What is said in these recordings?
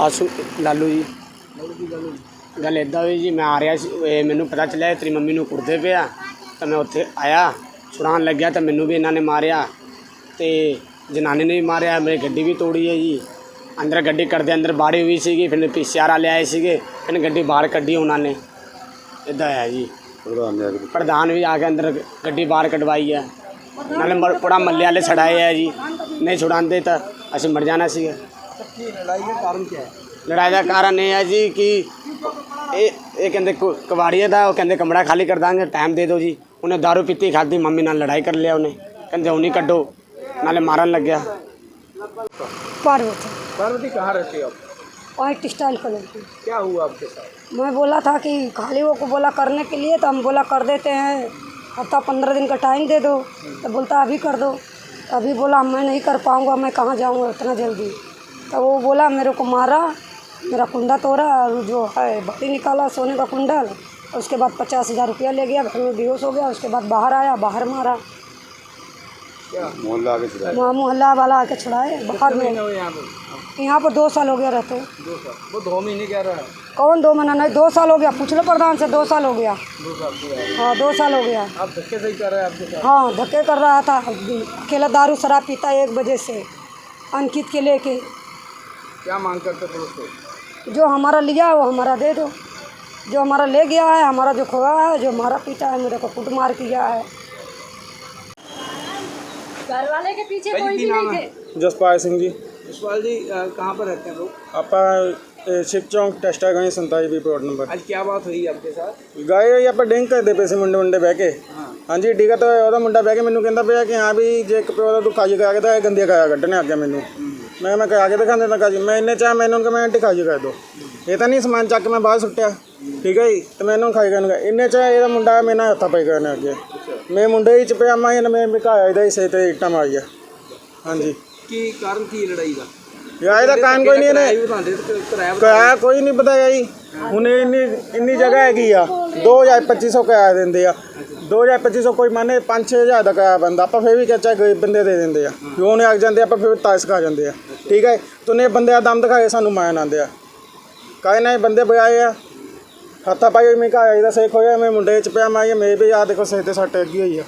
ਆਸੂ, ਲਾਲੂ ਜੀ। ਗੱਲ ਇਦਾਂ ਹੋਈ ਜੀ, ਮੈਂ ਆ ਰਿਹਾ ਸੀ, ਇਹ ਮੈਨੂੰ ਪਤਾ ਚੱਲਿਆ ਤੇਰੀ ਮੰਮੀ ਨੂੰ ਕੁੱਟਦੇ ਪਿਆ ਤਾਂ ਮੈਂ ਉੱਥੇ ਆਇਆ, ਛੁਡਾਉਣ ਲੱਗਿਆ ਤਾਂ ਮੈਨੂੰ ਵੀ ਇਹਨਾਂ ਨੇ ਮਾਰਿਆ, ਤੇ ਜਨਾਨੀ ਨੇ ਵੀ ਮਾਰਿਆ, ਮੇਰੀ ਗੱਡੀ ਵੀ ਤੋੜੀ ਹੈ ਜੀ। ਅੰਦਰ ਗੱਡੀ ਕਰਦੇ ਅੰਦਰ ਬਾੜੀ ਹੋਈ ਸੀਗੀ, ਫਿਰ ਪੀਸੀਆਰ ਵਾਲੇ ਆਏ ਸੀਗੇ, ਫਿਰ ਗੱਡੀ ਬਾਹਰ ਕੱਢੀ ਉਹਨਾਂ ਨੇ। ਇਦਾਂ ਹੈ ਜੀ। ਪ੍ਰਧਾਨ ਵੀ ਆ ਕੇ ਅੰਦਰ ਗੱਡੀ ਬਾਹਰ ਕਢਵਾਈ ਹੈ। ਨਾਲੇ ਮ- ਪੂਰਾ ਮੱਲੇ ਵਾਲੇ ਛੜਾਏ ਆ ਜੀ। ਨਹੀਂ ਛੁਡਾਉਂਦੇ ਤਾਂ ਅਸੀਂ ਮਰ ਜਾਣਾ ਸੀਗਾ। लड़ाई का कारण क्या है लड़ाई का कारण ये है जी कि ये कहते कबाड़िए था वो कहते कमरा खाली कर देंगे टाइम दे दो जी। उन्हें दारू पीती खाती मम्मी ना लड़ाई कर लिया उन्हें। कहते उन्हीं कड्डो नाले मारन लग गया। पार्वती। पार्वती कहाँ रहती है क्या हुआ आपके साथ? मैं बोला था कि खाली वो को बोला करने के लिए तो हम बोला कर देते हैं। हफ़्ता पंद्रह दिन का टाइम दे दो तो बोलता अभी कर दो। अभी बोला मैं नहीं कर पाऊँगा मैं कहाँ जाऊँगा इतना जल्दी? तो वो बोला मेरे को मारा मेरा कुंडा तोड़ा और जो है बकरी निकाला सोने का कुंडल। उसके बाद पचास हज़ार रुपया ले गया घर में बेहोश हो गया उसके बाद बाहर आया बाहर मारा। मोहल्ला आगे मोहल्ला वाला आके छुड़ाए बाहर में। यहाँ पर दो साल हो गया रहते। दो साल? वो दो महीने कह रहा? है कौन दो महीना? नहीं दो साल हो गया। पूछ लो प्रधान से दो साल हो गया। दो साल हाँ दो साल हो गया। आप धक्के से ही कर रहे हैं आपके साथ? हाँ धक्के कर रहा था। अकेला दारू शराब पीता एक बजे से अंकित के लेके। क्या मांग करते थे उससे जो हमारा लिया है वो हमारा दे दो जो हमारा ले गया है हमारा जो खोया है जो मारा पीटा है मेरे को कुट मार किया है घर वाले के पीछे कोई भी नहीं थे ਜਸਪਾਲ ਸਿੰਘ ਜੀ यशपाल जी अ, कहाँ पर रहते हैं लोग ਆਪਾਂ ਇਹ ਸ਼ਿਵ ਚੌਂਕ ਟੈਸਟਾ ਗਏ 47 ਵੀ ਪਲਾਟ ਨੰਬਰ आज क्या बात हुई आपके साथ ਗਏ ਹੋਈ ਆਪਾਂ ਡਿੰਕ ਕਰਦੇ ਪਏ ਸੀ ਮੁੰਡੇ ਮੁੰਡੇ ਬਹਿ ਕੇ ਹਾਂਜੀ ਠੀਕ ਆ ਤਾਂ ਉਹਦਾ ਮੁੰਡਾ ਬਹਿ ਕੇ ਮੈਨੂੰ ਕਹਿੰਦਾ ਪਿਆ ਕਿ ਹਾਂ ਵੀ ਜੇ ਇੱਕ ਪਿਓ ਦਾ ਤੂੰ ਖਾਜੀ ਕਰਾ ਕੇ ਤਾਂ ਇਹ ਗੰਦੀਆਂ ਖਾਇਆ ਕੱਢਣੇ ਆ ਗਿਆ ਮੈਨੂੰ ਮੈਂ ਮੈਂ ਕਹਾ ਕੇ ਦਿਖਾ ਦਿੰਦਾ ਕਾ ਮੈਂ ਇੰਨੇ ਚਾਹ ਮੈਨੂੰ ਕਿ ਮੈਂ ਦਿਖਾ ਜੀ ਕਰ ਦੋ ਇਹ ਤਾਂ ਨਹੀਂ ਸਮਾਨ ਚੱਕ ਕੇ ਮੈਂ ਬਾਹਰ ਸੁੱਟਿਆ। ਠੀਕ ਹੈ ਜੀ? ਤੇ ਮੈਨੂੰ ਖਾਈ ਕਰਨ ਇੰਨੇ ਚਾਹ ਇਹਦਾ ਮੁੰਡਾ ਮੇਰੇ ਨਾਲ ਹੱਥਾਂ ਪਈ ਕਰਨ ਅੱਗੇ। ਮੈਂ ਮੁੰਡੇ ਹੀ ਚ ਪਜਾਮਾ ਹੀ ਮੈਂ ਘਾਇਆ ਇਹਦਾ ਹੀ ਸੇ ਤੇ ਇੱਟਾਂ ਆ ਹਾਂਜੀ। ਕੀ ਕਾਰਨ ਕੀ ਲੜਾਈ ਦਾ? ਯਾਰ ਇਹਦਾ ਕਾਰਨ ਕੋਈ ਨਹੀਂ ਇਹਨੇ ਕਿਰਾਇਆ ਕੋਈ ਨਹੀਂ ਪਤਾ ਜੀ। ਹੁਣ ਇੰਨੀ ਇੰਨੀ ਜਗ੍ਹਾ ਹੈਗੀ ਆ। 2250 ਕਿਰਾਇਆ ਦਿੰਦੇ ਆ। 2250 ਕੋਈ ਮੰਨੇ 5-6000 ਦਾ ਕਿਰਾਇਆ ਬੰਦਾ। ਆਪਾਂ ਫੇਰ ਵੀ ਚਾਚਾ ਗਰੀਬ ਬੰਦੇ ਦੇ ਦਿੰਦੇ ਆ। ਜੋ ਨਹੀਂ ਆਖ ਜਾਂਦੇ ਆਪਾਂ ਫੇਰ ਤਾਇਸ ਖਾ ਜਾਂਦੇ ਆ। ਠੀਕ ਹੈ ਤੁਨੇ ਬੰਦੇ ਆ ਦਮ ਦਿਖਾਏ ਸਾਨੂੰ ਮਾਰਨ ਆਉਂਦੇ ਆ ਕਾਇ ਨਾ ਬੰਦੇ ਬਗਾਏ ਆ ਹੱਥਾ ਪਾਈ ਮੈਂ ਕਹਾ ਇਹਦਾ ਸੇਖ ਹੋਇਆ ਮੈਂ ਮੁੰਡੇ ਚ ਪਿਆ ਮੈਂ ਮੇਰੇ ਵੀ ਆ ਦੇਖੋ ਸਿਰ ਤੇ ਸੱਟ ਲੱਗੀ ਹੋਈ ਆ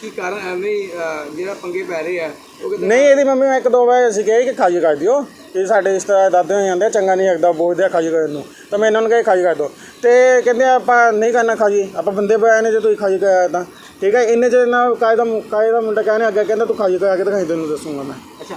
की कारण अ, नहीं अ, ਜਿਹੜਾ ਪੰਗੇ ਪੈ ਰਹੇ ਆ ਉਹ ਕਹਿੰਦੇ ਨਹੀਂ ਇਹਦੀ ਮੰਮੀ ਨੂੰ ਇੱਕ ਦੋ ਵਾਰ ਅਸੀਂ ਕਹੇ ਕਿ ਖਾਜੀ ਕਰ ਦਿਓ ਕਿ ਸਾਡੇ ਰਿਸ਼ਤੇਦਾਰ ਦਾਦੇ ਹੋਈ ਜਾਂਦੇ ਆ, ਚੰਗਾ ਨਹੀਂ ਲੱਗਦਾ ਬੋਲਦੇ ਆ ਖਾਜੀ ਕਰਨ ਨੂੰ ਤਾਂ ਮੈਂ ਇਹਨਾਂ ਨੂੰ ਕਹੇ ਖਾਜੀ ਕਰ ਦਿਓ ਤੇ ਕਹਿੰਦੇ ਆਪਾਂ ਨਹੀਂ ਕਰਨਾ ਖਾਜੀ ਆਪਾਂ ਬੰਦੇ ਪਏ ਨੇ ਜੇ ਤੁਸੀਂ ਖਾਜੀ ਕਰਾਇਆ ਤਾਂ ਠੀਕ ਹੈ ਇੰਨੇ ਚ ਨਾ ਕਾਇਦਾ ਕਾਇਦਾ ਮੁੰਡਾ ਕਹਿੰਦੇ ਅੱਗੇ ਕਹਿੰਦਾ ਤੂੰ ਖਾਜੀ ਕਰਾ ਕੇ ਦਿਖਾਈ ਤੈਨੂੰ ਦੱਸੂਗਾ ਮੈਂ ਅੱਛਾ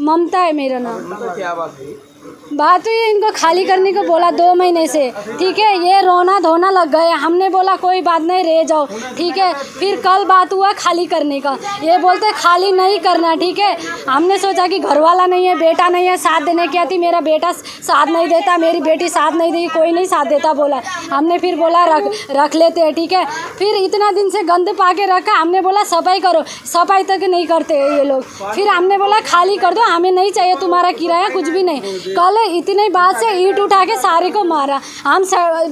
ममता है मेरा नाम आपका क्या बात हुई बात हुई, इनको खाली करने को बोला दो महीने से। ठीक है, ये रोना धोना लग गए। हमने बोला, कोई बात नहीं, रह जाओ। ठीक है, फिर कल बात हुआ खाली करने का। ये बोलते, खाली नहीं करना, ठीक है? हमने सोचा कि घर वाला नहीं है, बेटा नहीं है, साथ देने की आती मेरा बेटा साथ नहीं देता, मेरी बेटी साथ नहीं देगी, कोई नहीं साथ देता, बोला। हमने फिर बोला, रख रख लेते हैं, ठीक है? फिर इतना दिन से गंद पा के रखा, हमने बोला, सफ़ाई करो। सफ़ाई तक नहीं करते ये लोग। फिर हमने बोला, खाली कर दो, हमें नहीं चाहिए तुम्हारा किराया, कुछ भी नहीं। कल इतनी बात से ईट उठा के सारे को मारा। हम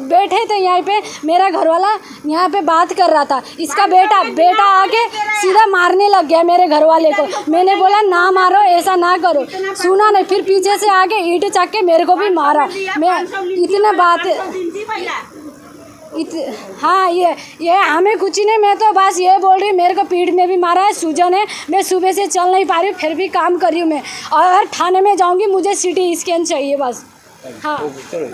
बैठे थे यहाँ पे मेरा घर वाला यहाँ पे बात कर रहा था। इसका बेटा बेटा आके सीधा मारने लग गया मेरे घर वाले को मैंने बोला ना मारो ऐसा ना करो। सुना नहीं फिर पीछे से आके ईट चक के मेरे को भी मारा। मैं इतने बात इत, हाँ ये ये हमें कुछ नहीं मैं तो बस ये बोल रही हूँ मेरे को पीठ में भी मारा है सूजन है मैं सुबह से चल नहीं पा रही हूँ फिर भी काम कर रही हूँ मैं। और थाने में जाऊँगी मुझे सिटी स्कैन चाहिए बस। हाँ।